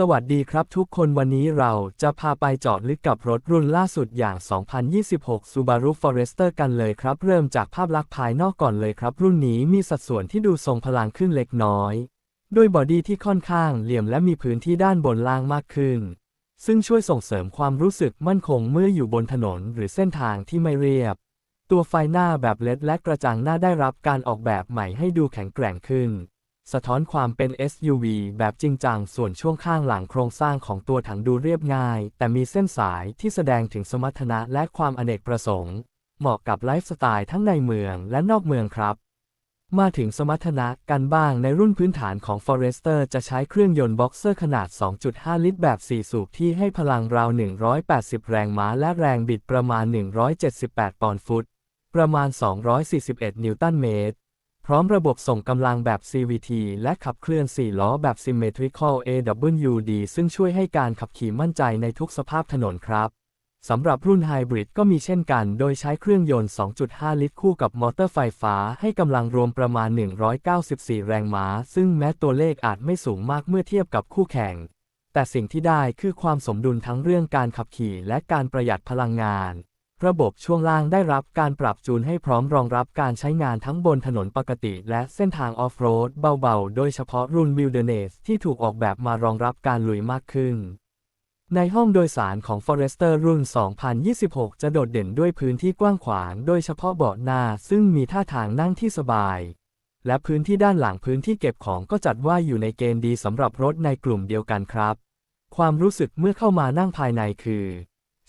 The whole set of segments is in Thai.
สวัสดีครับทุกคนวันนี้เราจะพาไปเจาะลึกกับรถรุ่นล่าสุดอย่าง 2026 Subaru Forester กันเลยครับ เริ่มจากภาพลักษณ์ภายนอกก่อนเลยครับ รุ่นนี้มีสัดส่วนที่ดูทรงพลังขึ้นเล็กน้อย ด้วยบอดี้ที่ค่อนข้างเหลี่ยมและมีพื้นที่ด้านบนล่างมากขึ้น ซึ่งช่วยส่งเสริมความรู้สึกมั่นคงเมื่ออยู่บนถนนหรือเส้นทางที่ไม่เรียบ ตัวไฟหน้าแบบเลดและกระจังหน้าได้รับการออกแบบใหม่ให้ดูแข็งแกร่งขึ้น สะท้อนความเป็น SUV แบบจริงจัง ส่วนช่วงข้างหลังโครงสร้างของตัวถังดูเรียบง่าย แต่มีเส้นสายที่แสดงถึงสมรรถนะและความอเนกประสงค์ เหมาะกับไลฟ์สไตล์ทั้งในเมืองและนอกเมืองครับ มาถึงสมรรถนะกันบ้างในรุ่นพื้นฐานของ Forester จะใช้เครื่องยนต์บ็อกเซอร์ขนาด 2.5 ลิตรแบบ 4 สูบที่ให้พลังราว 180 แรงม้าและแรงบิดประมาณ 178 ปอนด์ฟุต ประมาณ 241 นิวตันเมตร พร้อมระบบส่งกำลังแบบ CVT และขับเคลื่อน 4 ล้อแบบ Symmetrical AWD ซึ่งช่วยให้การขับขี่มั่นใจในทุกสภาพถนนครับสำหรับรุ่นไฮบริดก็มีเช่นกัน โดยใช้เครื่องยนต์ 2.5 ลิตรคู่กับมอเตอร์ไฟฟ้าให้กำลังรวมประมาณ 194 แรงม้า ซึ่งแม้ตัวเลขอาจไม่สูงมากเมื่อเทียบกับคู่แข่ง แต่สิ่งที่ได้คือความสมดุลทั้งเรื่องการขับขี่และการประหยัดพลังงาน ระบบช่วงล่างได้รับการปรับจูนให้พร้อมรองรับการใช้งานทั้งบนถนนปกติ และเส้นทางออฟโรดเบาๆ โดยเฉพาะรุ่น Wilderness ที่ถูกออกแบบมารองรับการลุยมากขึ้น ในห้องโดยสารของ Forester รุ่น 2026 จะโดดเด่นด้วยพื้นที่กว้างขวาง โดยเฉพาะเบาะหน้า ซึ่งมีท่าทางนั่งที่สบาย และพื้นที่ด้านหลังพื้นที่เก็บของก็จัดว่าอยู่ในเกณฑ์ดีสำหรับรถในกลุ่มเดียวกันครับ ความรู้สึกเมื่อเข้ามานั่งภายในคือ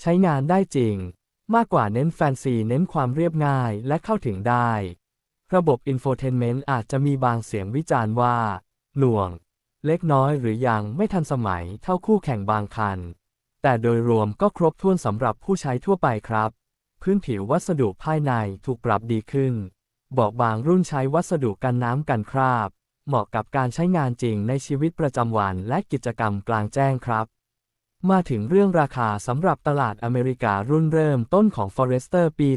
ใช้งานได้จริง มากกว่าเน้นแฟนซีเน้นความเรียบง่ายและเข้าถึงได้ ระบบอินโฟเทนเมนต์อาจจะมีบางเสียงวิจารณ์ว่า หน่วง เล็กน้อยหรือยังไม่ทันสมัยเท่าคู่แข่งบางคัน แต่โดยรวมก็ครบถ้วนสำหรับผู้ใช้ทั่วไปครับ พื้นผิววัสดุภายในถูกปรับดีขึ้นบาะบางรุ่นใช้วัสดุกันน้ำกันคราบ เหมาะกับการใช้งานจริงในชีวิตประจำวันและกิจกรรมกลางแจ้งครับ มาถึงเรื่องราคาสำหรับตลาดอเมริการุ่นเริ่มต้นของ Forester ปี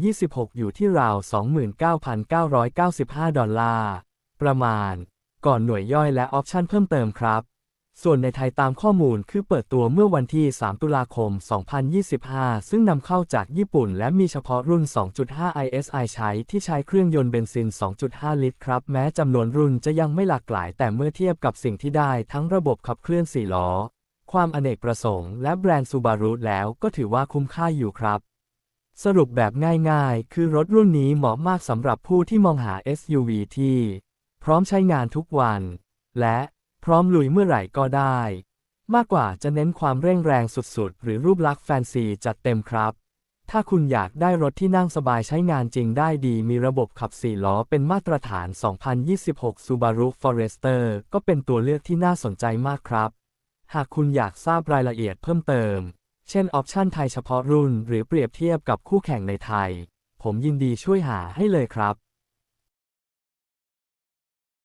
2026 อยู่ที่ราว 29,995 ดอลลาร์ ประมาณ ก่อนหน่วยย่อยและออปชั่นเพิ่มเติมครับ ส่วนในไทยตามข้อมูลคือเปิดตัวเมื่อวันที่ 3 ตุลาคม 2025 ซึ่งนำเข้าจากญี่ปุ่นและมีเฉพาะรุ่น 2.5 ISI ใช้ที่ใช้เครื่องยนต์เบนซิน 2.5 ลิตรครับ แม้จำนวนรุ่นจะยังไม่หลากหลาย แต่เมื่อเทียบกับสิ่งที่ได้ทั้งระบบขับเคลื่อน4ล้อ ความอเนกประสงค์และแบรนด์ซูบารุแล้วก็ถือว่าคุ้มค่าอยู่ครับ สรุปแบบง่ายๆ คือรถรุ่นนี้เหมาะมากสำหรับผู้ที่มองหา SUV ที่ พร้อมใช้งานทุกวัน และพร้อมลุยเมื่อไหร่ก็ได้ มากกว่าจะเน้นความเร่งแรงสุดๆ หรือรูปลักษณ์แฟนซีจัดเต็มครับ ถ้าคุณอยากได้รถที่นั่งสบายใช้งานจริงได้ดี มีระบบขับ4ล้อเป็นมาตรฐาน 2026 Subaru Forester ก็เป็นตัวเลือกที่น่าสนใจมากครับ หากคุณอยากทราบรายละเอียดเพิ่มเติม เช่นออปชันไทยเฉพาะรุ่น หรือเปรียบเทียบกับคู่แข่งในไทย ผมยินดีช่วยหาให้เลยครับ